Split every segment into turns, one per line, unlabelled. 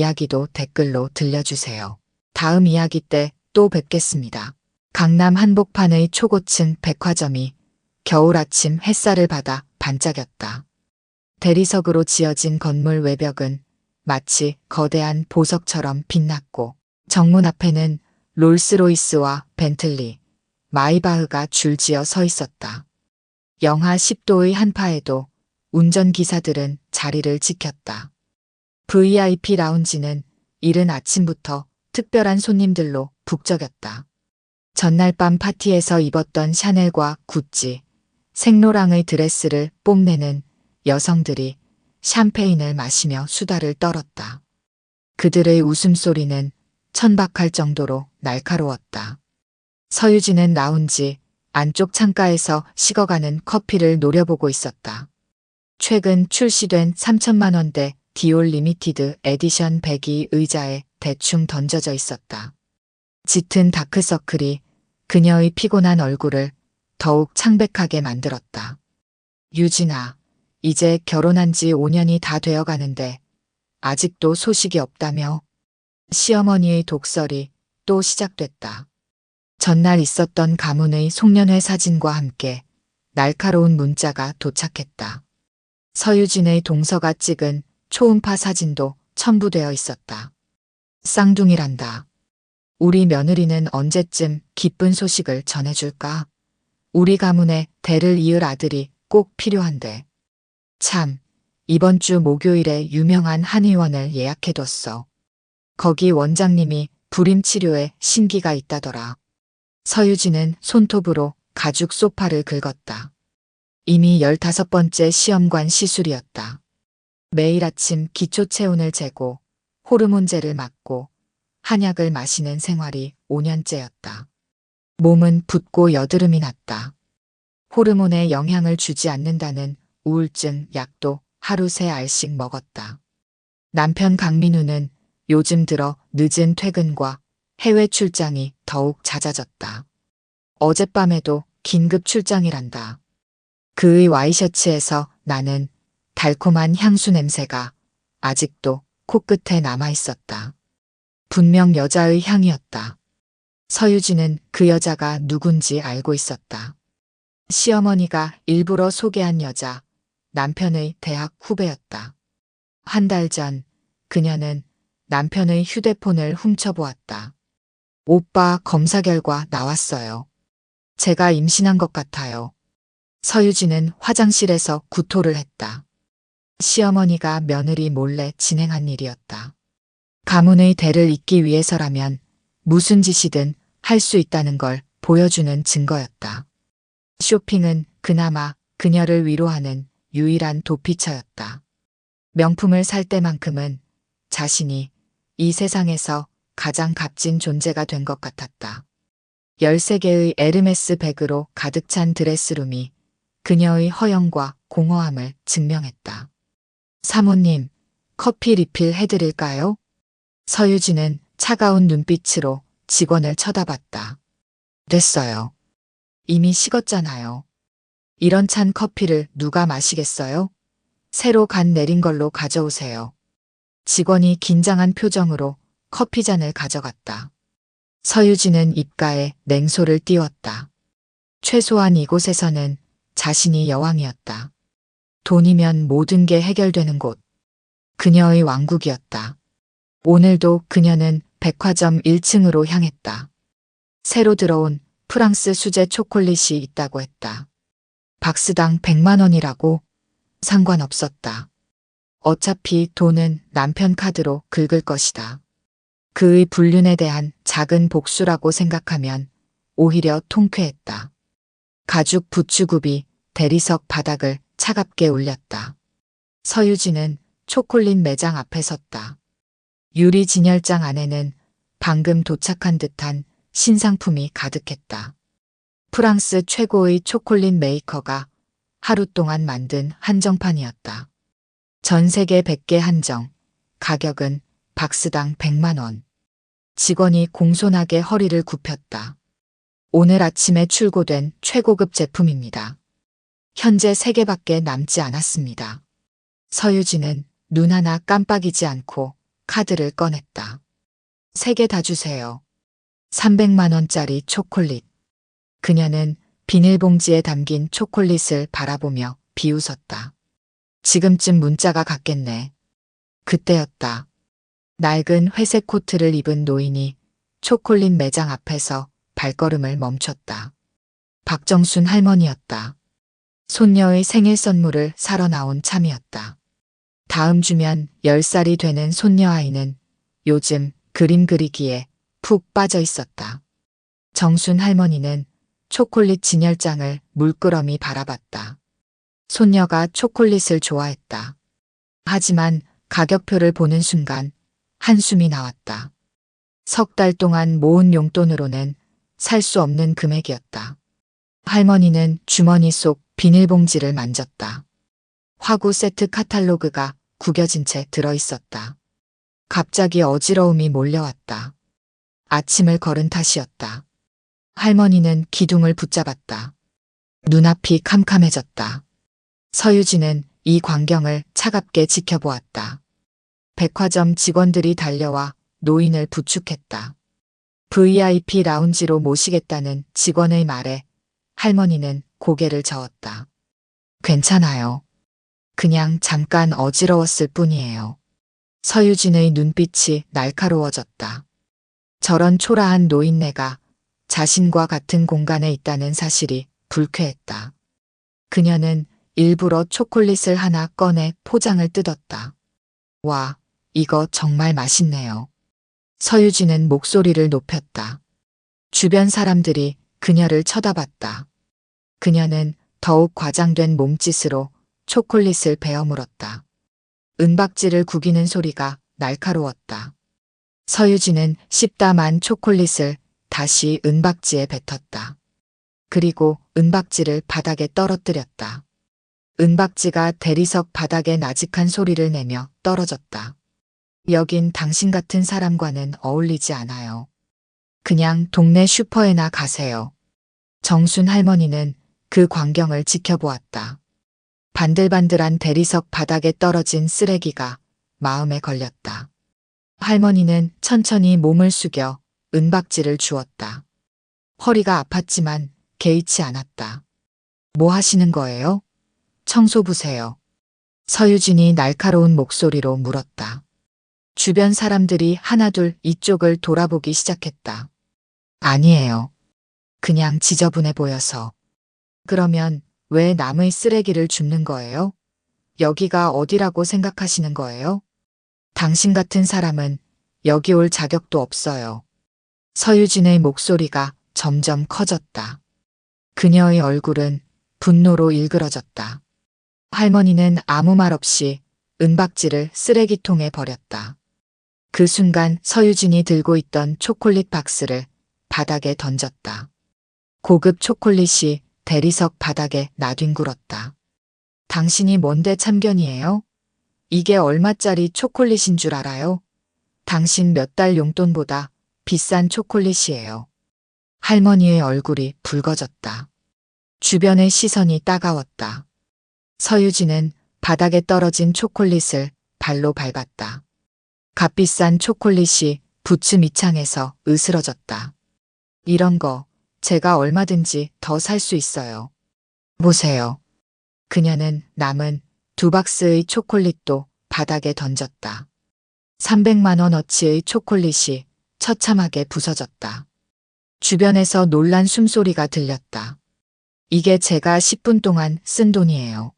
이야기도 댓글로 들려주세요. 다음 이야기 때 또 뵙겠습니다. 강남 한복판의 초고층 백화점이 겨울 아침 햇살을 받아 반짝였다. 대리석으로 지어진 건물 외벽은 마치 거대한 보석처럼 빛났고 정문 앞에는 롤스로이스와 벤틀리, 마이바흐가 줄지어 서 있었다. 영하 10도의 한파에도 운전기사들은 자리를 지켰다. VIP 라운지는 이른 아침부터 특별한 손님들로 북적였다. 전날 밤 파티에서 입었던 샤넬과 구찌, 생로랑의 드레스를 뽐내는 여성들이 샴페인을 마시며 수다를 떨었다. 그들의 웃음소리는 천박할 정도로 날카로웠다. 서유진은 라운지 안쪽 창가에서 식어가는 커피를 노려보고 있었다. 최근 출시된 3천만 원대 디올 리미티드 에디션 백이 의자에 대충 던져져 있었다. 짙은 다크서클이 그녀의 피곤한 얼굴을 더욱 창백하게 만들었다. 유진아, 이제 결혼한 지 5년이 다 되어 가는데 아직도 소식이 없다며 시어머니의 독설이 또 시작됐다. 전날 있었던 가문의 송년회 사진과 함께 날카로운 문자가 도착했다. 서유진의 동서가 찍은 초음파 사진도 첨부되어 있었다. 쌍둥이란다. 우리 며느리는 언제쯤 기쁜 소식을 전해줄까? 우리 가문에 대를 이을 아들이 꼭 필요한데. 참, 이번 주 목요일에 유명한 한의원을 예약해뒀어. 거기 원장님이 불임 치료에 신기가 있다더라. 서유진은 손톱으로 가죽 소파를 긁었다. 이미 15번째 시험관 시술이었다. 매일 아침 기초 체온을 재고 호르몬제를 맞고 한약을 마시는 생활이 5년째였다. 몸은 붓고 여드름이 났다. 호르몬에 영향을 주지 않는다는 우울증 약도 하루 세 알씩 먹었다. 남편 강민우는 요즘 들어 늦은 퇴근과 해외 출장이 더욱 잦아졌다. 어젯밤에도 긴급 출장이란다. 그의 와이셔츠에서 나는 달콤한 향수 냄새가 아직도 코끝에 남아 있었다. 분명 여자의 향이었다. 서유진은 그 여자가 누군지 알고 있었다. 시어머니가 일부러 소개한 여자, 남편의 대학 후배였다. 한 달 전 그녀는 남편의 휴대폰을 훔쳐보았다. 오빠 검사 결과 나왔어요. 제가 임신한 것 같아요. 서유진은 화장실에서 구토를 했다. 시어머니가 며느리 몰래 진행한 일이었다. 가문의 대를 잇기 위해서라면 무슨 짓이든 할 수 있다는 걸 보여주는 증거였다. 쇼핑은 그나마 그녀를 위로하는 유일한 도피처였다. 명품을 살 때만큼은 자신이 이 세상에서 가장 값진 존재가 된 것 같았다. 13개의 에르메스 백으로 가득 찬 드레스룸이 그녀의 허영과 공허함을 증명했다. 사모님, 커피 리필 해드릴까요? 서유진은 차가운 눈빛으로 직원을 쳐다봤다. 됐어요. 이미 식었잖아요. 이런 찬 커피를 누가 마시겠어요? 새로 간 내린 걸로 가져오세요. 직원이 긴장한 표정으로 커피잔을 가져갔다. 서유진은 입가에 냉소를 띄웠다. 최소한 이곳에서는 자신이 여왕이었다. 돈이면 모든 게 해결되는 곳. 그녀의 왕국이었다. 오늘도 그녀는 백화점 1층으로 향했다. 새로 들어온 프랑스 수제 초콜릿이 있다고 했다. 박스당 100만 원이라고 상관없었다. 어차피 돈은 남편 카드로 긁을 것이다. 그의 불륜에 대한 작은 복수라고 생각하면 오히려 통쾌했다. 가죽 부추굽이 대리석 바닥을 차갑게 울렸다. 서유진은 초콜릿 매장 앞에 섰다. 유리 진열장 안에는 방금 도착한 듯한 신상품이 가득했다. 프랑스 최고의 초콜릿 메이커가 하루 동안 만든 한정판이었다. 전 세계 100개 한정, 가격은 박스당 100만 원. 직원이 공손하게 허리를 굽혔다. 오늘 아침에 출고된 최고급 제품입니다. 현재 3개밖에 남지 않았습니다. 서유진은 눈 하나 깜빡이지 않고 카드를 꺼냈다. 세개다 주세요. 300만 원짜리 초콜릿. 그녀는 비닐봉지에 담긴 초콜릿을 바라보며 비웃었다. 지금쯤 문자가 갔겠네. 그때였다. 낡은 회색 코트를 입은 노인이 초콜릿 매장 앞에서 발걸음을 멈췄다. 박정순 할머니였다. 손녀의 생일 선물을 사러 나온 참이었다. 다음 주면 10살이 되는 손녀 아이는 요즘 그림 그리기에 푹 빠져 있었다. 정순 할머니는 초콜릿 진열장을 물끄러미 바라봤다. 손녀가 초콜릿을 좋아했다. 하지만 가격표를 보는 순간 한숨이 나왔다. 석 달 동안 모은 용돈으로는 살 수 없는 금액이었다. 할머니는 주머니 속 비닐봉지를 만졌다. 화구 세트 카탈로그가 구겨진 채 들어 있었다. 갑자기 어지러움이 몰려왔다. 아침을 걸은 탓이었다. 할머니는 기둥을 붙잡았다. 눈앞이 캄캄해졌다. 서유진은 이 광경을 차갑게 지켜보았다. 백화점 직원들이 달려와 노인을 부축했다. VIP 라운지로 모시겠다는 직원의 말에 할머니는 고개를 저었다. 괜찮아요. 그냥 잠깐 어지러웠을 뿐이에요. 서유진의 눈빛이 날카로워졌다. 저런 초라한 노인네가 자신과 같은 공간에 있다는 사실이 불쾌했다. 그녀는 일부러 초콜릿을 하나 꺼내 포장을 뜯었다. 와, 이거 정말 맛있네요. 서유진은 목소리를 높였다. 주변 사람들이 그녀를 쳐다봤다. 그녀는 더욱 과장된 몸짓으로 초콜릿을 베어 물었다. 은박지를 구기는 소리가 날카로웠다. 서유진은 씹다만 초콜릿을 다시 은박지에 뱉었다. 그리고 은박지를 바닥에 떨어뜨렸다. 은박지가 대리석 바닥에 나직한 소리를 내며 떨어졌다. 여긴 당신 같은 사람과는 어울리지 않아요. 그냥 동네 슈퍼에나 가세요. 정순 할머니는 그 광경을 지켜보았다. 반들반들한 대리석 바닥에 떨어진 쓰레기가 마음에 걸렸다. 할머니는 천천히 몸을 숙여 은박지를 주었다. 허리가 아팠지만 개의치 않았다. 뭐 하시는 거예요? 청소 부세요. 서유진이 날카로운 목소리로 물었다. 주변 사람들이 하나둘 이쪽을 돌아보기 시작했다. 아니에요. 그냥 지저분해 보여서. 그러면 왜 남의 쓰레기를 줍는 거예요? 여기가 어디라고 생각하시는 거예요? 당신 같은 사람은 여기 올 자격도 없어요. 서유진의 목소리가 점점 커졌다. 그녀의 얼굴은 분노로 일그러졌다. 할머니는 아무 말 없이 은박지를 쓰레기통에 버렸다. 그 순간 서유진이 들고 있던 초콜릿 박스를 바닥에 던졌다. 고급 초콜릿이 대리석 바닥에 나뒹굴었다. 당신이 뭔데 참견이에요? 이게 얼마짜리 초콜릿인 줄 알아요? 당신 몇 달 용돈보다 비싼 초콜릿이에요. 할머니의 얼굴이 붉어졌다. 주변의 시선이 따가웠다. 서유진은 바닥에 떨어진 초콜릿을 발로 밟았다. 값비싼 초콜릿이 부츠 밑창에서 으스러졌다. 이런 거 제가 얼마든지 더 살 수 있어요. 보세요. 그녀는 남은 두 박스의 초콜릿도 바닥에 던졌다. 300만 원어치의 초콜릿이 처참하게 부서졌다. 주변에서 놀란 숨소리가 들렸다. 이게 제가 10분 동안 쓴 돈이에요.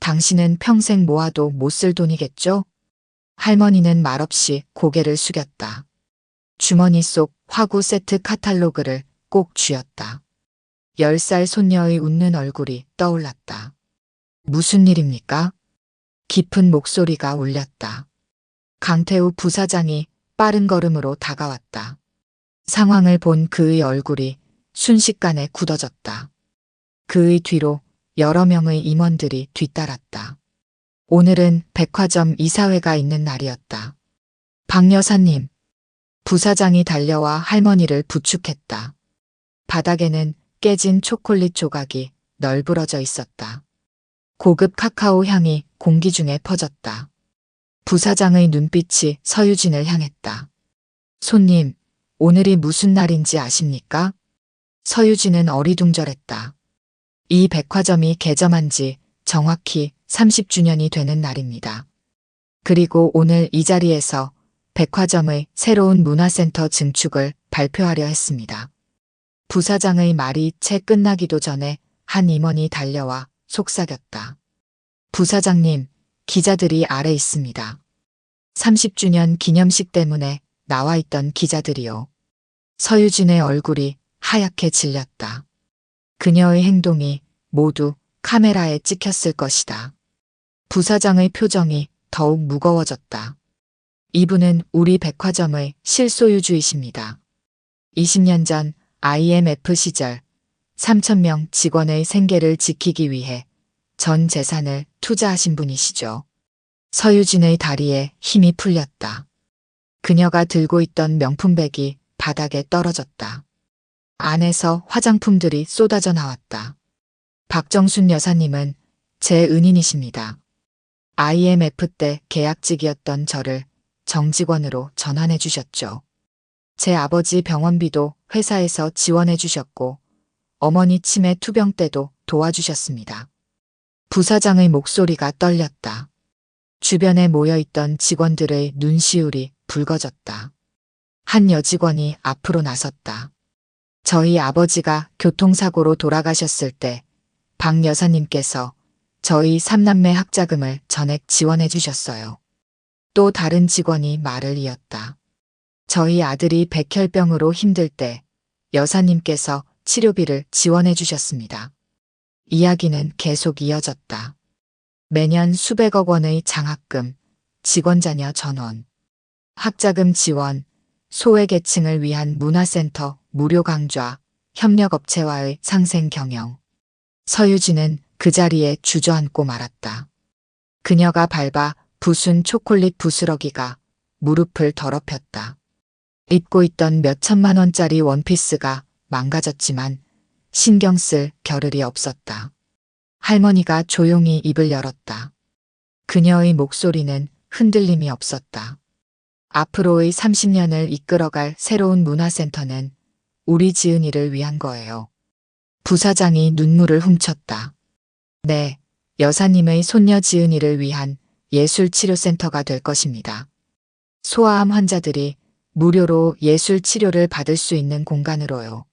당신은 평생 모아도 못 쓸 돈이겠죠? 할머니는 말없이 고개를 숙였다. 주머니 속 화구 세트 카탈로그를 꼭 쥐었다. 10살 손녀의 웃는 얼굴이 떠올랐다. 무슨 일입니까? 깊은 목소리가 울렸다. 강태우 부사장이 빠른 걸음으로 다가왔다. 상황을 본 그의 얼굴이 순식간에 굳어졌다. 그의 뒤로 여러 명의 임원들이 뒤따랐다. 오늘은 백화점 이사회가 있는 날이었다. 박 여사님, 부사장이 달려와 할머니를 부축했다. 바닥에는 깨진 초콜릿 조각이 널브러져 있었다. 고급 카카오 향이 공기 중에 퍼졌다. 부사장의 눈빛이 서유진을 향했다. 손님, 오늘이 무슨 날인지 아십니까? 서유진은 어리둥절했다. 이 백화점이 개점한 지 정확히 30주년이 되는 날입니다. 그리고 오늘 이 자리에서 백화점의 새로운 문화센터 증축을 발표하려 했습니다. 부사장의 말이 채 끝나기도 전에 한 임원이 달려와 속삭였다. 부사장님, 기자들이 아래 있습니다. 30주년 기념식 때문에 나와 있던 기자들이요. 서유진의 얼굴이 하얗게 질렸다. 그녀의 행동이 모두 카메라에 찍혔을 것이다. 부사장의 표정이 더욱 무거워졌다. 이분은 우리 백화점의 실소유주이십니다. 20년 전 IMF 시절 3천명 직원의 생계를 지키기 위해 전 재산을 투자하신 분이시죠. 서유진의 다리에 힘이 풀렸다. 그녀가 들고 있던 명품백이 바닥에 떨어졌다. 안에서 화장품들이 쏟아져 나왔다. 박정순 여사님은 제 은인이십니다. IMF 때 계약직이었던 저를 정직원으로 전환해 주셨죠. 제 아버지 병원비도 회사에서 지원해 주셨고 어머니 치매 투병 때도 도와주셨습니다. 부사장의 목소리가 떨렸다. 주변에 모여있던 직원들의 눈시울이 붉어졌다. 한 여직원이 앞으로 나섰다. 저희 아버지가 교통사고로 돌아가셨을 때 박 여사님께서 저희 삼남매 학자금을 전액 지원해 주셨어요. 또 다른 직원이 말을 이었다. 저희 아들이 백혈병으로 힘들 때 여사님께서 치료비를 지원해 주셨습니다. 이야기는 계속 이어졌다. 매년 수백억 원의 장학금, 직원 자녀 전원, 학자금 지원, 소외계층을 위한 문화센터 무료 강좌, 협력업체와의 상생 경영. 서유진은 그 자리에 주저앉고 말았다. 그녀가 밟아 부순 초콜릿 부스러기가 무릎을 더럽혔다. 입고 있던 몇 천만 원짜리 원피스가 망가졌지만 신경 쓸 겨를이 없었다. 할머니가 조용히 입을 열었다. 그녀의 목소리는 흔들림이 없었다. 앞으로의 30년을 이끌어갈 새로운 문화센터는 우리 지은이를 위한 거예요. 부사장이 눈물을 훔쳤다. 네, 여사님의 손녀 지은이를 위한 예술치료센터가 될 것입니다. 소아암 환자들이 무료로 예술 치료를 받을 수 있는 공간으로요.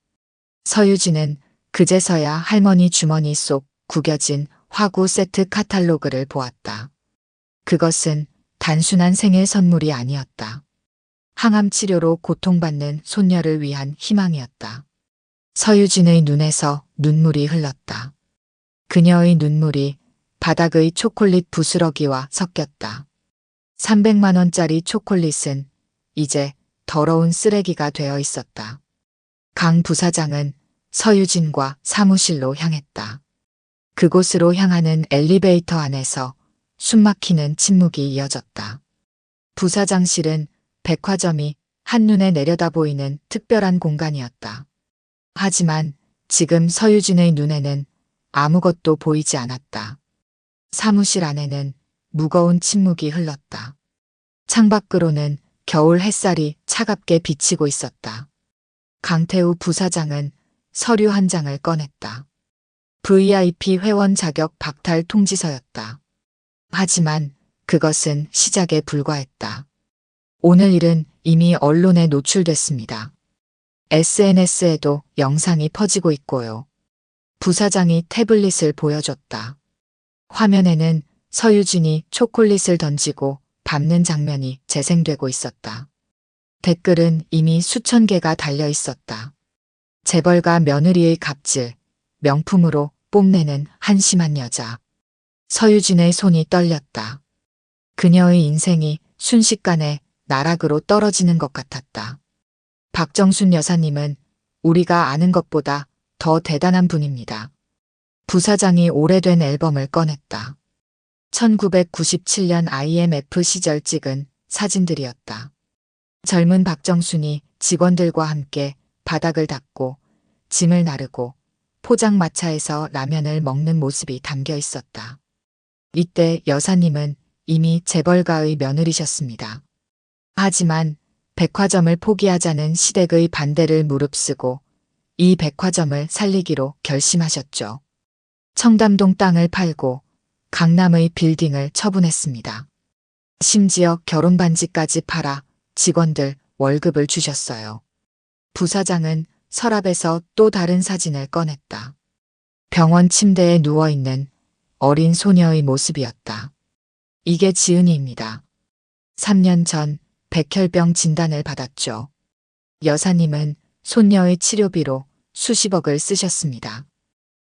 서유진은 그제서야 할머니 주머니 속 구겨진 화구 세트 카탈로그를 보았다. 그것은 단순한 생일 선물이 아니었다. 항암 치료로 고통받는 손녀를 위한 희망이었다. 서유진의 눈에서 눈물이 흘렀다. 그녀의 눈물이 바닥의 초콜릿 부스러기와 섞였다. 300만 원짜리 초콜릿은 이제 더러운 쓰레기가 되어 있었다. 강 부사장은 서유진과 사무실로 향했다. 그곳으로 향하는 엘리베이터 안에서 숨막히는 침묵이 이어졌다. 부사장실은 백화점이 한눈에 내려다 보이는 특별한 공간이었다. 하지만 지금 서유진의 눈에는 아무것도 보이지 않았다. 사무실 안에는 무거운 침묵이 흘렀다. 창밖으로는 겨울 햇살이 차갑게 비치고 있었다. 강태우 부사장은 서류 한 장을 꺼냈다. VIP 회원 자격 박탈 통지서였다. 하지만 그것은 시작에 불과했다. 오늘 일은 이미 언론에 노출됐습니다. SNS에도 영상이 퍼지고 있고요. 부사장이 태블릿을 보여줬다. 화면에는 서유진이 초콜릿을 던지고 밟는 장면이 재생되고 있었다. 댓글은 이미 수천 개가 달려 있었다. 재벌가 며느리의 갑질, 명품으로 뽐내는 한심한 여자. 서유진의 손이 떨렸다. 그녀의 인생이 순식간에 나락으로 떨어지는 것 같았다. 박정순 여사님은 우리가 아는 것보다 더 대단한 분입니다. 부사장이 오래된 앨범을 꺼냈다. 1997년 IMF 시절 찍은 사진들이었다. 젊은 박정순이 직원들과 함께 바닥을 닦고 짐을 나르고 포장마차에서 라면을 먹는 모습이 담겨 있었다. 이때 여사님은 이미 재벌가의 며느리셨습니다. 하지만 백화점을 포기하자는 시댁의 반대를 무릅쓰고 이 백화점을 살리기로 결심하셨죠. 청담동 땅을 팔고 강남의 빌딩을 처분했습니다. 심지어 결혼 반지까지 팔아 직원들 월급을 주셨어요. 부사장은 서랍에서 또 다른 사진을 꺼냈다. 병원 침대에 누워있는 어린 소녀의 모습이었다. 이게 지은이입니다. 3년 전 백혈병 진단을 받았죠. 여사님은 손녀의 치료비로 수십억을 쓰셨습니다.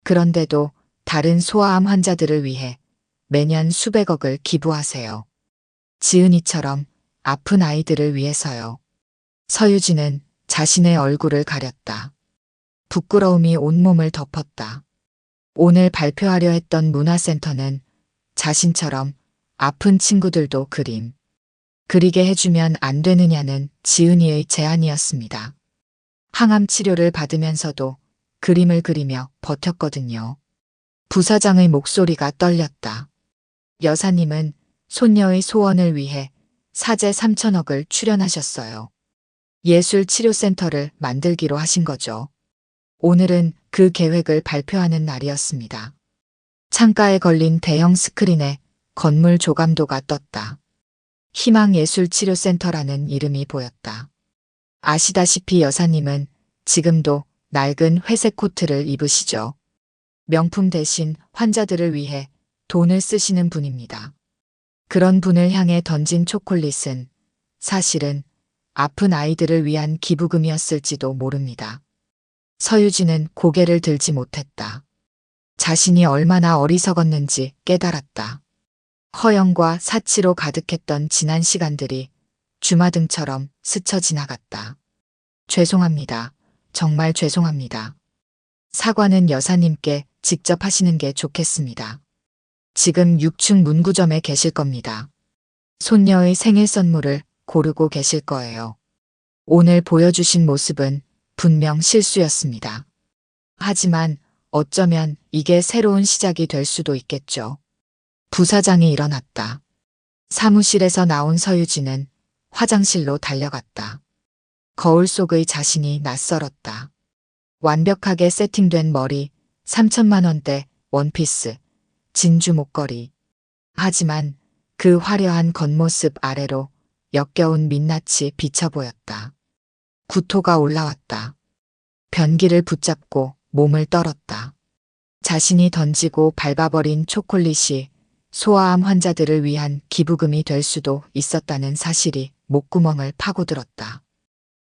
그런데도 다른 소아암 환자들을 위해 매년 수백억을 기부하세요. 지은이처럼 아픈 아이들을 위해서요. 서유진은 자신의 얼굴을 가렸다. 부끄러움이 온몸을 덮었다. 오늘 발표하려 했던 문화센터는 자신처럼 아픈 친구들도 그림. 그리게 해주면 안 되느냐는 지은이의 제안이었습니다. 항암 치료를 받으면서도 그림을 그리며 버텼거든요. 부사장의 목소리가 떨렸다. 여사님은 손녀의 소원을 위해 사제 3천억을 출연하셨어요. 예술치료센터를 만들기로 하신 거죠. 오늘은 그 계획을 발표하는 날이었습니다. 창가에 걸린 대형 스크린에 건물 조감도가 떴다. 희망예술치료센터라는 이름이 보였다. 아시다시피 여사님은 지금도 낡은 회색 코트를 입으시죠. 명품 대신 환자들을 위해 돈을 쓰시는 분입니다. 그런 분을 향해 던진 초콜릿은 사실은 아픈 아이들을 위한 기부금이었을지도 모릅니다. 서유진은 고개를 들지 못했다. 자신이 얼마나 어리석었는지 깨달았다. 허영과 사치로 가득했던 지난 시간들이 주마등처럼 스쳐 지나갔다. 죄송합니다. 정말 죄송합니다. 사과는 여사님께 직접 하시는 게 좋겠습니다. 지금 6층 문구점에 계실 겁니다. 손녀의 생일 선물을 고르고 계실 거예요. 오늘 보여주신 모습은 분명 실수였습니다. 하지만 어쩌면 이게 새로운 시작이 될 수도 있겠죠. 부사장이 일어났다. 사무실에서 나온 서유진은 화장실로 달려갔다. 거울 속의 자신이 낯설었다. 완벽하게 세팅된 머리, 3천만 원대 원피스, 진주 목걸이. 하지만 그 화려한 겉모습 아래로 역겨운 민낯이 비쳐 보였다. 구토가 올라왔다. 변기를 붙잡고 몸을 떨었다. 자신이 던지고 밟아버린 초콜릿이 소아암 환자들을 위한 기부금이 될 수도 있었다는 사실이 목구멍을 파고들었다.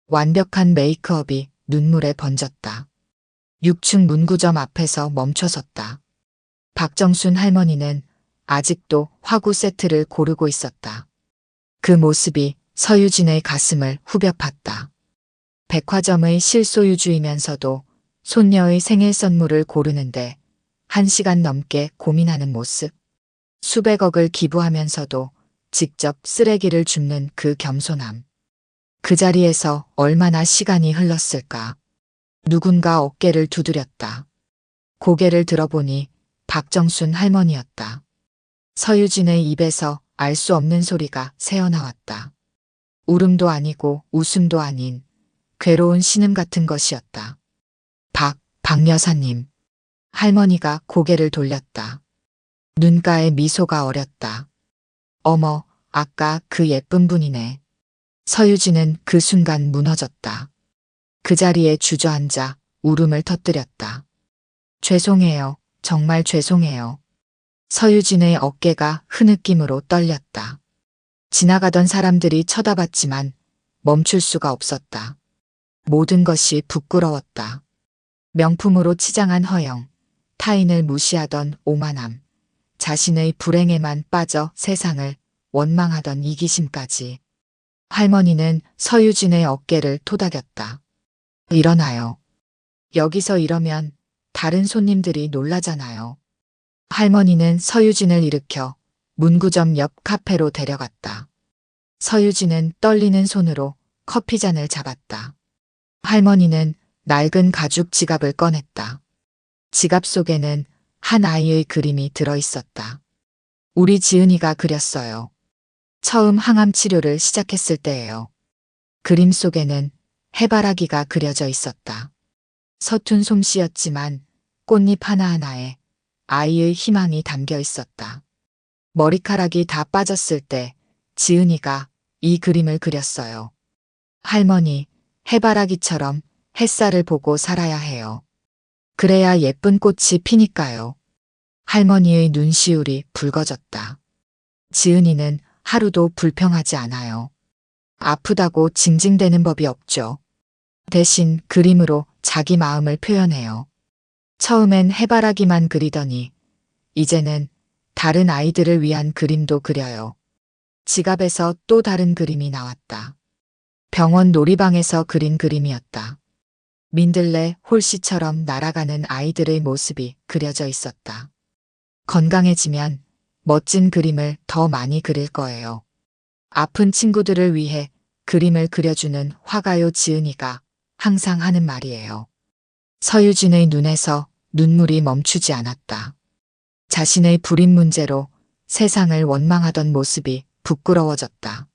완벽한 메이크업이 눈물에 번졌다. 6층 문구점 앞에서 멈춰섰다. 박정순 할머니는 아직도 화구 세트를 고르고 있었다. 그 모습이 서유진의 가슴을 후벼 팠다. 백화점의 실소유주이면서도 손녀의 생일 선물을 고르는데 한 시간 넘게 고민하는 모습. 수백억을 기부하면서도 직접 쓰레기를 줍는 그 겸손함. 그 자리에서 얼마나 시간이 흘렀을까. 누군가 어깨를 두드렸다. 고개를 들어보니 박정순 할머니였다. 서유진의 입에서 알 수 없는 소리가 새어나왔다. 울음도 아니고 웃음도 아닌 괴로운 신음 같은 것이었다. 박, 박 여사님. 할머니가 고개를 돌렸다. 눈가에 미소가 어렸다. 어머, 아까 그 예쁜 분이네. 서유진은 그 순간 무너졌다. 그 자리에 주저앉아 울음을 터뜨렸다. 죄송해요. 정말 죄송해요. 서유진의 어깨가 흐느낌으로 떨렸다. 지나가던 사람들이 쳐다봤지만 멈출 수가 없었다. 모든 것이 부끄러웠다. 명품으로 치장한 허영, 타인을 무시하던 오만함, 자신의 불행에만 빠져 세상을 원망하던 이기심까지. 할머니는 서유진의 어깨를 토닥였다. 일어나요. 여기서 이러면 다른 손님들이 놀라잖아요. 할머니는 서유진을 일으켜 문구점 옆 카페로 데려갔다. 서유진은 떨리는 손으로 커피잔을 잡았다. 할머니는 낡은 가죽 지갑을 꺼냈다. 지갑 속에는 한 아이의 그림이 들어 있었다. 우리 지은이가 그렸어요. 처음 항암 치료를 시작했을 때예요. 그림 속에는 해바라기가 그려져 있었다. 서툰 솜씨였지만 꽃잎 하나하나에 아이의 희망이 담겨 있었다. 머리카락이 다 빠졌을 때 지은이가 이 그림을 그렸어요. 할머니, 해바라기처럼 햇살을 보고 살아야 해요. 그래야 예쁜 꽃이 피니까요. 할머니의 눈시울이 붉어졌다. 지은이는 하루도 불평하지 않아요. 아프다고 징징대는 법이 없죠. 대신 그림으로 자기 마음을 표현해요. 처음엔 해바라기만 그리더니 이제는 다른 아이들을 위한 그림도 그려요. 지갑에서 또 다른 그림이 나왔다. 병원 놀이방에서 그린 그림이었다. 민들레 홀씨처럼 날아가는 아이들의 모습이 그려져 있었다. 건강해지면 멋진 그림을 더 많이 그릴 거예요. 아픈 친구들을 위해 그림을 그려주는 화가요 지은이가 항상 하는 말이에요. 서유진의 눈에서 눈물이 멈추지 않았다. 자신의 불임 문제로 세상을 원망하던 모습이 부끄러워졌다.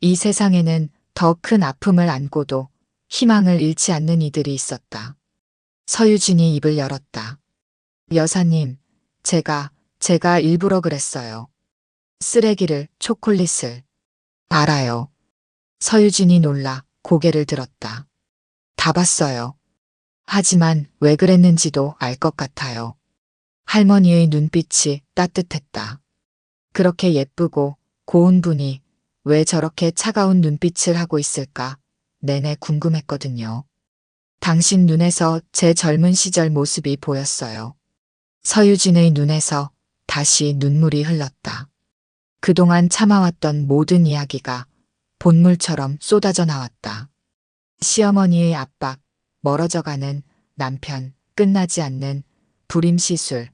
이 세상에는 더 큰 아픔을 안고도 희망을 잃지 않는 이들이 있었다. 서유진이 입을 열었다. 여사님, 제가, 제가 일부러 그랬어요. 쓰레기를, 초콜릿을. 알아요. 서유진이 놀라 고개를 들었다. 다 봤어요. 하지만 왜 그랬는지도 알 것 같아요. 할머니의 눈빛이 따뜻했다. 그렇게 예쁘고 고운 분이 왜 저렇게 차가운 눈빛을 하고 있을까 내내 궁금했거든요. 당신 눈에서 제 젊은 시절 모습이 보였어요. 서유진의 눈에서 다시 눈물이 흘렀다. 그동안 참아왔던 모든 이야기가 본물처럼 쏟아져 나왔다. 시어머니의 압박, 멀어져가는 남편, 끝나지 않는 불임 시술,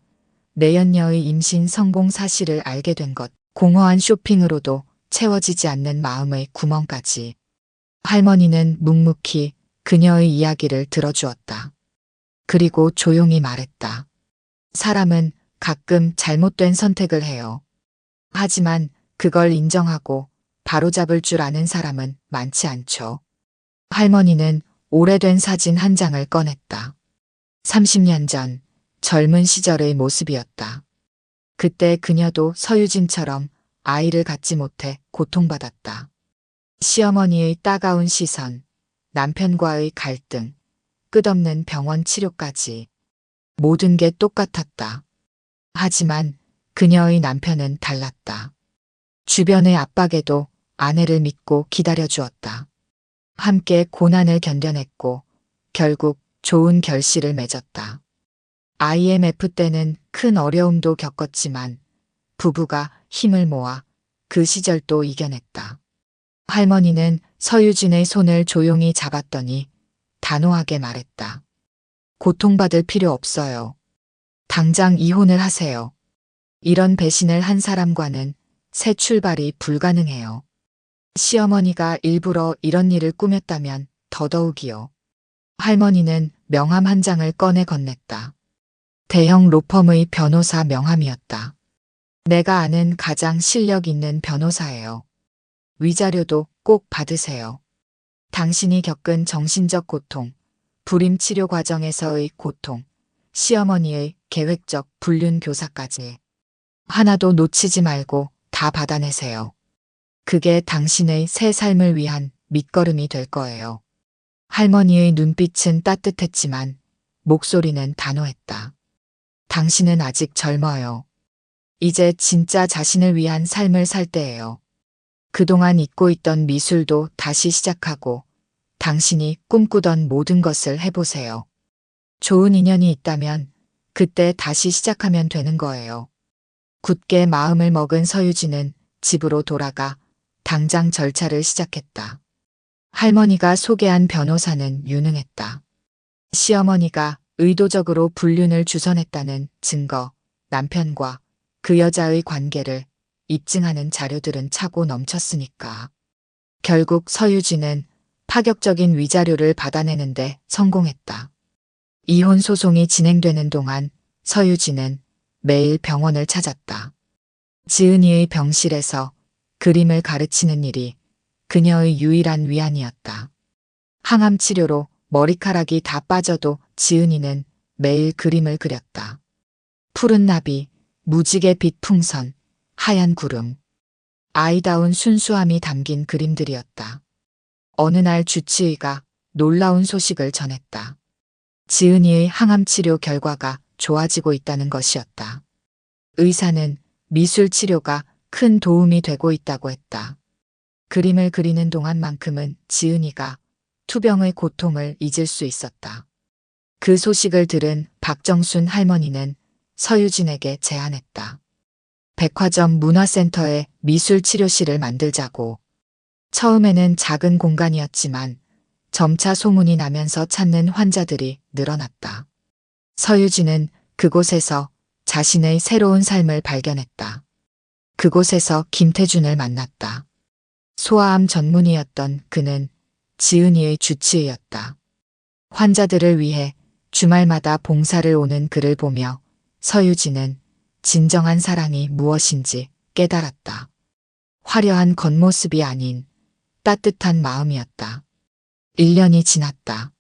내연녀의 임신 성공 사실을 알게 된 것, 공허한 쇼핑으로도 채워지지 않는 마음의 구멍까지. 할머니는 묵묵히 그녀의 이야기를 들어주었다. 그리고 조용히 말했다. 사람은 가끔 잘못된 선택을 해요. 하지만 그걸 인정하고 바로잡을 줄 아는 사람은 많지 않죠. 할머니는 오래된 사진 한 장을 꺼냈다. 30년 전 젊은 시절의 모습이었다. 그때 그녀도 서유진처럼 아이를 갖지 못해 고통받았다. 시어머니의 따가운 시선, 남편과의 갈등, 끝없는 병원 치료까지 모든 게 똑같았다. 하지만 그녀의 남편은 달랐다. 주변의 압박에도 아내를 믿고 기다려 주었다. 함께 고난을 견뎌냈고 결국 좋은 결실을 맺었다. IMF 때는 큰 어려움도 겪었지만 부부가 힘을 모아 그 시절도 이겨냈다. 할머니는 서유진의 손을 조용히 잡았더니 단호하게 말했다. 고통받을 필요 없어요. 당장 이혼을 하세요. 이런 배신을 한 사람과는 새 출발이 불가능해요. 시어머니가 일부러 이런 일을 꾸몄다면 더더욱이요. 할머니는 명함 한 장을 꺼내 건넸다. 대형 로펌의 변호사 명함이었다. 내가 아는 가장 실력 있는 변호사예요. 위자료도 꼭 받으세요. 당신이 겪은 정신적 고통, 불임 치료 과정에서의 고통, 시어머니의 계획적 불륜 교사까지 하나도 놓치지 말고 다 받아내세요. 그게 당신의 새 삶을 위한 밑거름이 될 거예요. 할머니의 눈빛은 따뜻했지만 목소리는 단호했다. 당신은 아직 젊어요. 이제 진짜 자신을 위한 삶을 살 때예요. 그동안 잊고 있던 미술도 다시 시작하고 당신이 꿈꾸던 모든 것을 해보세요. 좋은 인연이 있다면 그때 다시 시작하면 되는 거예요. 굳게 마음을 먹은 서유진은 집으로 돌아가 당장 절차를 시작했다. 할머니가 소개한 변호사는 유능했다. 시어머니가 의도적으로 불륜을 주선했다는 증거, 남편과 그 여자의 관계를 입증하는 자료들은 차고 넘쳤으니까. 결국 서유진은 파격적인 위자료를 받아내는데 성공했다. 이혼 소송이 진행되는 동안 서유진은 매일 병원을 찾았다. 지은이의 병실에서 그림을 가르치는 일이 그녀의 유일한 위안이었다. 항암 치료로 머리카락이 다 빠져도 지은이는 매일 그림을 그렸다. 푸른 나비, 무지개 빛 풍선, 하얀 구름. 아이다운 순수함이 담긴 그림들이었다. 어느 날 주치의가 놀라운 소식을 전했다. 지은이의 항암 치료 결과가 좋아지고 있다는 것이었다. 의사는 미술 치료가 큰 도움이 되고 있다고 했다. 그림을 그리는 동안만큼은 지은이가 투병의 고통을 잊을 수 있었다. 그 소식을 들은 박정순 할머니는 서유진에게 제안했다. 백화점 문화센터에 미술 치료실을 만들자고. 처음에는 작은 공간이었지만 점차 소문이 나면서 찾는 환자들이 늘어났다. 서유진은 그곳에서 자신의 새로운 삶을 발견했다. 그곳에서 김태준을 만났다. 소아암 전문의였던 그는 지은이의 주치의였다. 환자들을 위해 주말마다 봉사를 오는 그를 보며 서유진은 진정한 사랑이 무엇인지 깨달았다. 화려한 겉모습이 아닌 따뜻한 마음이었다. 1년이 지났다.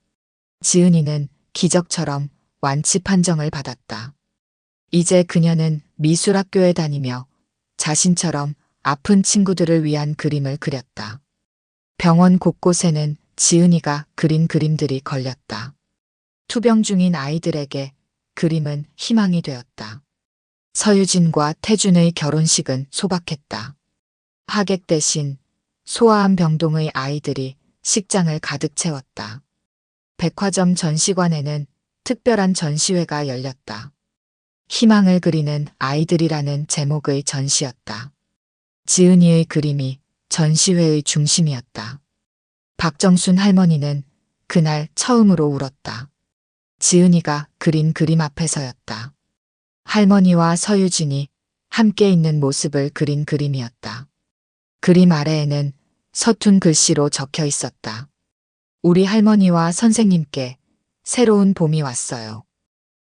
지은이는 기적처럼 완치 판정을 받았다. 이제 그녀는 미술학교에 다니며 자신처럼 아픈 친구들을 위한 그림을 그렸다. 병원 곳곳에는 지은이가 그린 그림들이 걸렸다. 투병 중인 아이들에게 그림은 희망이 되었다. 서유진과 태준의 결혼식은 소박했다. 하객 대신 소아암 병동의 아이들이 식장을 가득 채웠다. 백화점 전시관에는 특별한 전시회가 열렸다. 희망을 그리는 아이들이라는 제목의 전시였다. 지은이의 그림이 전시회의 중심이었다. 박정순 할머니는 그날 처음으로 울었다. 지은이가 그린 그림 앞에서였다. 할머니와 서유진이 함께 있는 모습을 그린 그림이었다. 그림 아래에는 서툰 글씨로 적혀 있었다. 우리 할머니와 선생님께 새로운 봄이 왔어요.